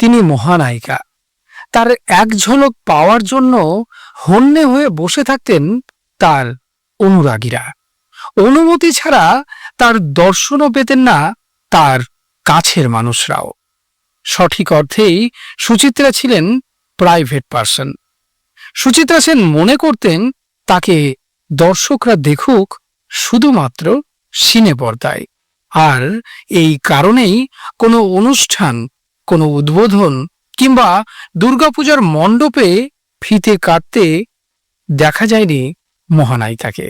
তিনি মহানায়িকা। তার এক ঝলক পাওয়ার জন্য হন্যে হয়ে বসে থাকতেন তার অনুরাগীরা। অনুমতি ছাড়া তার দর্শনও পেতেন না তার কাছের মানুষরাও। সঠিক অর্থেই সুচিত্রা ছিলেন প্রাইভেট পার্সন সুচিত্রা সেন মনে করতেন তাকে দর্শকরা দেখুক শুধুমাত্র সিনে পর্দায় আর এই কারণেই কোনো অনুষ্ঠান কোনো উদ্বোধন কিংবা দুর্গাপূজার মণ্ডপে ফিতে কাটতে দেখা যায়নি মহানায়িকাকে।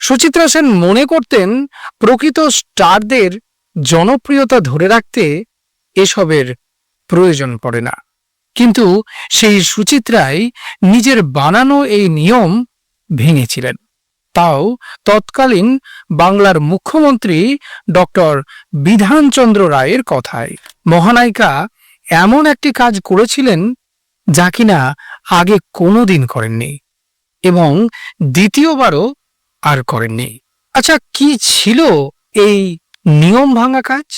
সুচিত্রা সেন মনে করতেন প্রকৃত স্টারদের জনপ্রিয়তা ধরে রাখতে এসবের প্রয়োজন পড়ে না। কিন্তু সেই সুচিত্রাই নিজের বানানো এই নিয়ম ভেঙেছিলেন। তাও তৎকালীন বাংলার মুখ্যমন্ত্রী ডক্টর বিধানচন্দ্র রায়ের কথায়। মহানায়িকা এমন একটি কাজ করেছিলেন যা কিনা আগে কোনোদিন করেননি এবং দ্বিতীয়বারও আর করেননি। আচ্ছা কি ছিল এই নিয়ম ভাঙা কাজ?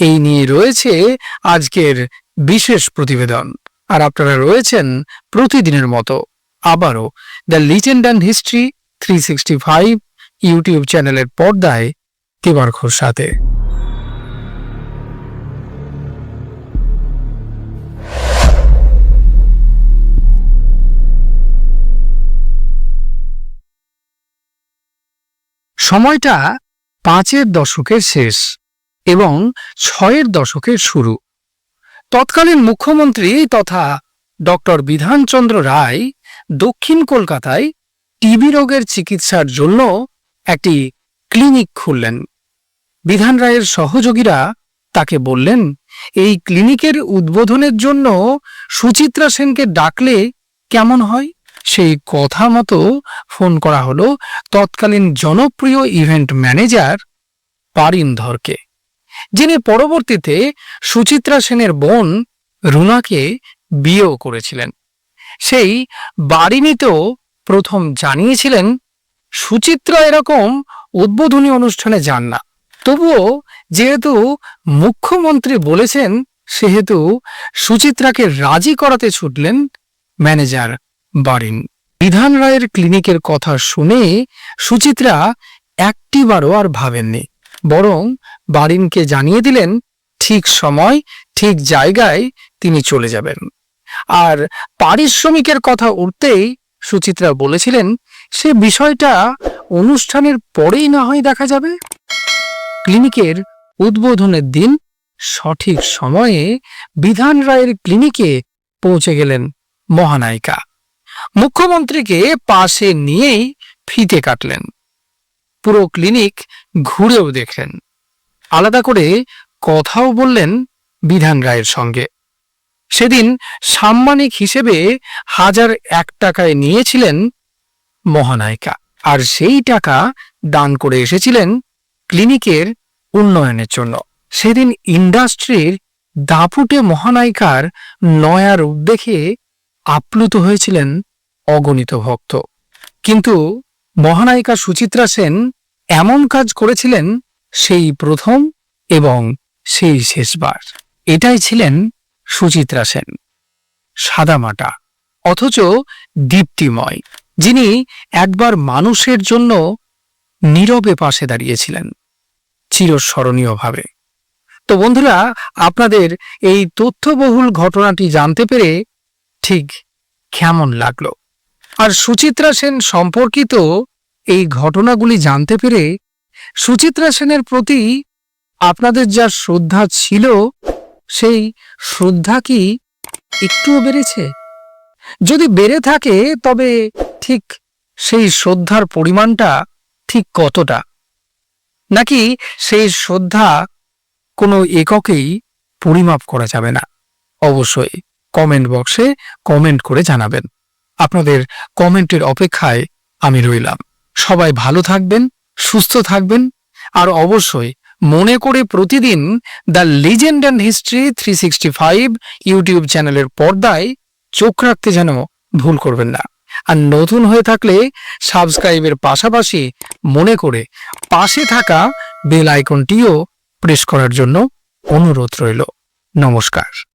এই নিয়ে রয়েছে আজকের বিশেষ প্রতিবেদন। আর আপনারা রয়েছেন প্রতিদিনের মতো। আবারও the legend and history three sixty five YouTube চ্যানেলের পর্দায় তিবারখোর সাথে। সময়টা পাঁচের দশকের শেষ এবং ছয়ের দশকের শুরু। তৎকালীন মুখ্যমন্ত্রী তথা ডক্টর বিধানচন্দ্র রায় দক্ষিণ কলকাতায় টিবি রোগের চিকিৎসার জন্য একটি ক্লিনিক খুললেন। বিধান রায়ের সহযোগীরা তাকে বললেন, এই ক্লিনিকের উদ্বোধনের জন্য সুচিত্রা সেনকে ডাকলে কেমন হয়? সেই কথা মতো ফোন করা হলো তৎকালীন জনপ্রিয় ইভেন্ট ম্যানেজার পারিন্ধরকে যিনি পরবর্তীতে সুচিত্রা সেনের বোন রুনাকে বিয়েও করেছিলেন। সেই বাড়িনিতেও প্রথম জানিয়েছিলেন, সুচিত্রা এরকম উদ্বোধনী অনুষ্ঠানে যান না। তবুও যেহেতু মুখ্যমন্ত্রী বলেছেন, সেহেতু সুচিত্রাকে রাজি করাতে ছুটলেন ম্যানেজার বারিন। বিধান রায়ের ক্লিনিকের কথা শুনে সুচিত্রা একটিবারও আর ভাবেননি। বরং বারিনকে জানিয়ে দিলেন, ঠিক সময়, ঠিক জায়গায় তিনি চলে যাবেন। আর পারিশ্রমিকের কথা উঠতেই সুচিত্রা বলেছিলেন, সে বিষয়টা অনুষ্ঠানের পরেই না হয় দেখা যাবে। ক্লিনিকের উদ্বোধনের দিন সঠিক সময়ে বিধান রায়ের ক্লিনিকে পৌঁছে গেলেন মহানায়িকা। মুখ্যমন্ত্রীকে পাশে নিয়েই ফিতে কাটলেন। পুরো ক্লিনিক ঘুরেও দেখলেন। আলাদা করে কথাও বললেন বিধান রায়ের সঙ্গে। সেদিন সাম্মানিক হিসেবে হাজার এক টাকায় নিয়েছিলেন মহানায়িকা। আর সেই টাকা দান করে এসেছিলেন ক্লিনিকের উন্নয়নের জন্য। সেদিন ইন্ডাস্ট্রির দাপুটে মহানায়িকার নয়া রূপ দেখে আপ্লুত হয়েছিলেন অগণিত ভক্ত। কিন্তু মহানায়িকা সুচিত্রা সেন এমন কাজ করেছিলেন সেই প্রথম এবং সেই শেষবার। এটাই ছিলেন সুচিত্রা সেন সাদামাটা অথচ দীপ্তিময়, যিনি একবার মানুষের জন্য নীরবে পাশে দাঁড়িয়েছিলেন, চিরস্মরণীয়ভাবে। তো বন্ধুরা, আপনাদের এই তথ্যবহুল ঘটনাটি জানতে পেরে ঠিক কেমন লাগল? আর সুচিত্রা সেন সম্পর্কিত এই ঘটনাগুলি জানতে পেরে সুচিত্রা সেনের প্রতি আপনাদের যা শ্রদ্ধা ছিল সেই শ্রদ্ধা কি একটুও বেড়েছে? যদি বেড়ে থাকে, তবে ঠিক সেই শ্রদ্ধার পরিমাণটা ঠিক কতটা? নাকি সেই শ্রদ্ধা কোনো এককেই পরিমাপ করা যাবে না? অবশ্যই কমেন্ট বক্সে কমেন্ট করে জানাবেন। আপনাদের কমেন্টের অপেক্ষায় আমি রইলাম। সবাই ভালো থাকবেন, সুস্থ থাকবেন, আর অবশ্যই মনে করে প্রতিদিন the legend and history three sixty five YouTube চ্যানেলের পর্দায় চোখ রাখতে যেন ভুল করবেন না। আর নতুন হয়ে থাকলে সাবস্ক্রাইবের পাশাপাশি মনে করে পাশে থাকা বেল আইকনটিও প্রেস করার জন্য অনুরোধ রইল। নমস্কার।